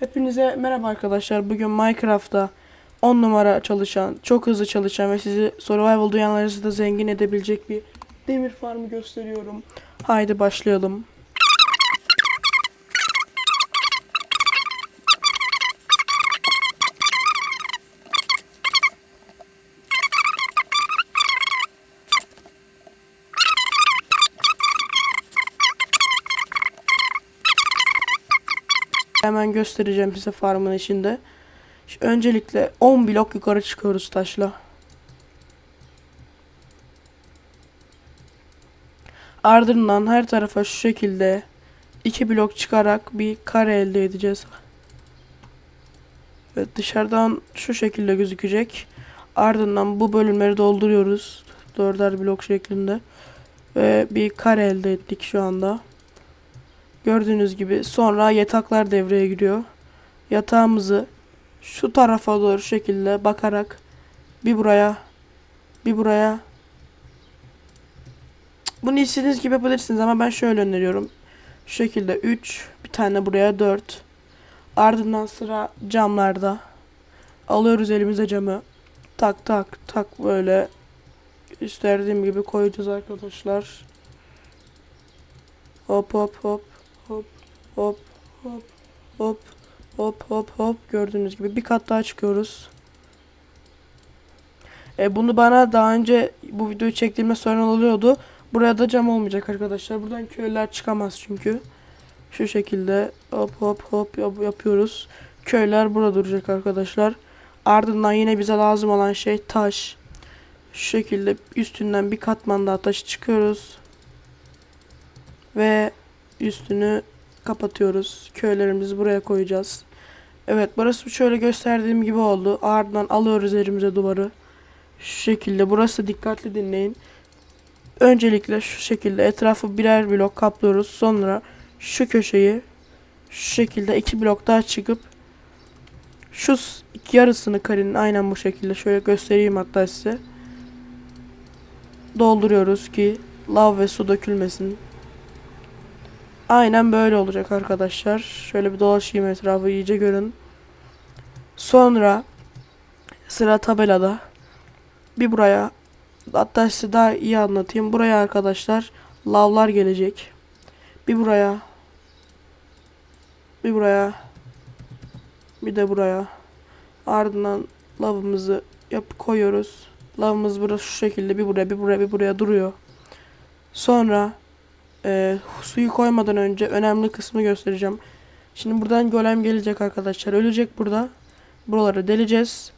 Hepinize merhaba arkadaşlar. Bugün Minecraft'ta 10 numara çalışan, çok hızlı çalışan ve sizi survival dünyalarınızı da zengin edebilecek bir demir farmı gösteriyorum. Haydi başlayalım. Hemen göstereceğim size farmın içinde. Şu- Öncelikle 10 blok yukarı çıkıyoruz taşla. Ardından her tarafa şu şekilde 2 blok çıkarak bir kare elde edeceğiz. Evet dışarıdan şu şekilde gözükecek. Ardından bu bölümleri dolduruyoruz. Dörder blok şeklinde. Ve bir kare elde ettik şu anda. Gördüğünüz gibi sonra yataklar devreye giriyor. Yatağımızı şu tarafa doğru şekilde bakarak bir buraya bir buraya bunu istediğiniz gibi yapabilirsiniz ama ben şöyle öneriyorum. Şu şekilde 3 bir tane buraya 4 ardından sıra camlarda alıyoruz elimize camı tak tak tak böyle gösterdiğim gibi koyacağız arkadaşlar. Hop hop hop hop hop hop hop hop hop hop gördüğünüz gibi bir kat daha çıkıyoruz. E, bunu bana daha önce bu videoyu çektiğimde sorun oluyordu. Buraya da cam olmayacak arkadaşlar. Buradan köyler çıkamaz çünkü. Şu şekilde hop hop hop yap- yapıyoruz. Köyler burada duracak arkadaşlar. Ardından yine bize lazım olan şey taş. Şu şekilde üstünden bir katman daha taşı çıkıyoruz. Ve üstünü kapatıyoruz. Köylerimizi buraya koyacağız. Evet burası şöyle gösterdiğim gibi oldu. Ardından alıyoruz elimize duvarı. Şu şekilde burası dikkatli dinleyin. Öncelikle şu şekilde etrafı birer blok kaplıyoruz. Sonra şu köşeyi şu şekilde iki blok daha çıkıp şu s- yarısını karenin aynen bu şekilde şöyle göstereyim hatta size. Dolduruyoruz ki lav ve su dökülmesin. Aynen böyle olacak arkadaşlar. Şöyle bir dolaşayım etrafı iyice görün. Sonra sıra tabelada. Bir buraya hatta size daha iyi anlatayım. Buraya arkadaşlar lavlar gelecek. Bir buraya. Bir buraya. Bir de buraya. Ardından lavımızı yap koyuyoruz. Lavımız burada şu şekilde bir buraya bir buraya bir buraya duruyor. Sonra ee, suyu koymadan önce önemli kısmı göstereceğim. Şimdi buradan golem gelecek arkadaşlar. Ölecek burada. Buraları deleceğiz.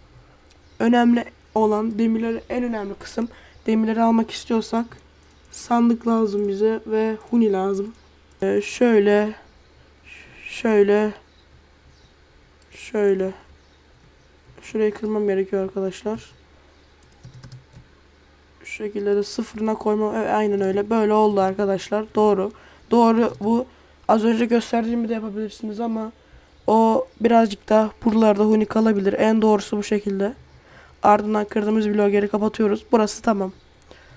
Önemli olan demirleri en önemli kısım. Demirleri almak istiyorsak sandık lazım bize ve huni lazım. Ee, şöyle şöyle şöyle şurayı kırmam gerekiyor arkadaşlar. Şu şekilde de sıfırına koyma evet, aynen öyle. Böyle oldu arkadaşlar. Doğru. Doğru. Bu az önce gösterdiğimi de yapabilirsiniz ama o birazcık da buralarda huni kalabilir. En doğrusu bu şekilde. Ardından kırdığımız bloğu geri kapatıyoruz. Burası tamam.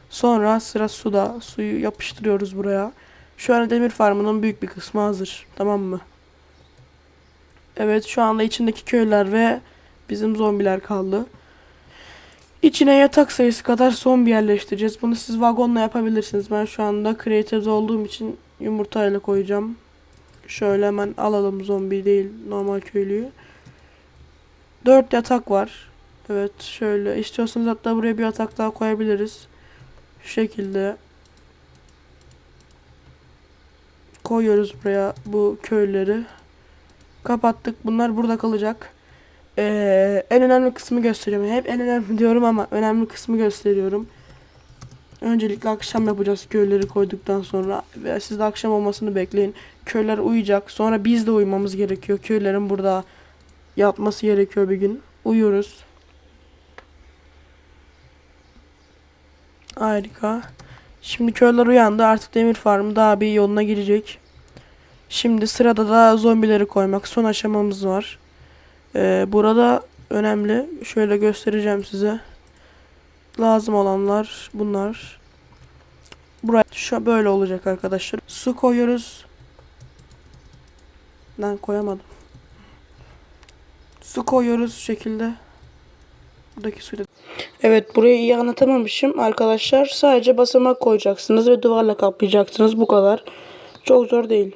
Sonra sıra suda. Suyu yapıştırıyoruz buraya. Şu an demir farmının büyük bir kısmı hazır. Tamam mı? Evet şu anda içindeki köyler ve bizim zombiler kaldı İçine yatak sayısı kadar zombi yerleştireceğiz. Bunu siz vagonla yapabilirsiniz. Ben şu anda creative olduğum için yumurtayla koyacağım. Şöyle hemen alalım zombi değil normal köylüyü. 4 yatak var. Evet şöyle istiyorsanız hatta buraya bir yatak daha koyabiliriz. Şu şekilde koyuyoruz buraya bu köyleri. Kapattık. Bunlar burada kalacak. Ee, en önemli kısmı gösteriyorum. Hep en önemli diyorum ama önemli kısmı gösteriyorum. Öncelikle akşam yapacağız köyleri koyduktan sonra ve siz de akşam olmasını bekleyin. Köyler uyuyacak. Sonra biz de uyumamız gerekiyor. Köylerin burada yatması gerekiyor bir gün. Uyuyoruz. Harika. Şimdi köyler uyandı. Artık demir farmı daha bir yoluna girecek. Şimdi sırada da zombileri koymak. Son aşamamız var. Ee, burada önemli. Şöyle göstereceğim size. Lazım olanlar bunlar. Buraya şu böyle olacak arkadaşlar. Su koyuyoruz. Ben koyamadım. Su koyuyoruz şu şekilde. Buradaki suyla. Evet burayı iyi anlatamamışım arkadaşlar. Sadece basamak koyacaksınız ve duvarla kaplayacaksınız. Bu kadar. Çok zor değil.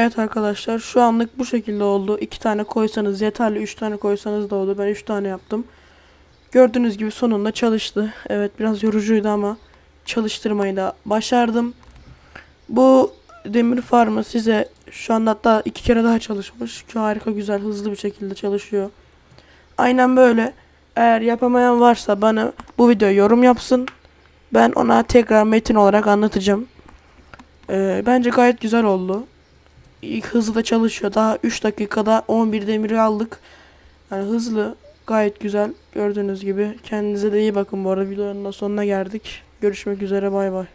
Evet arkadaşlar şu anlık bu şekilde oldu. İki tane koysanız yeterli. Üç tane koysanız da oldu. Ben üç tane yaptım. Gördüğünüz gibi sonunda çalıştı. Evet biraz yorucuydu ama çalıştırmayı da başardım. Bu demir farmı size şu anda hatta iki kere daha çalışmış. Şu harika güzel hızlı bir şekilde çalışıyor. Aynen böyle. Eğer yapamayan varsa bana bu videoya yorum yapsın. Ben ona tekrar metin olarak anlatacağım. Ee, bence gayet güzel oldu. Hızlı da çalışıyor. Daha 3 dakikada 11 demiri aldık. Yani hızlı gayet güzel gördüğünüz gibi. Kendinize de iyi bakın bu arada videonun sonuna geldik. Görüşmek üzere bay bay.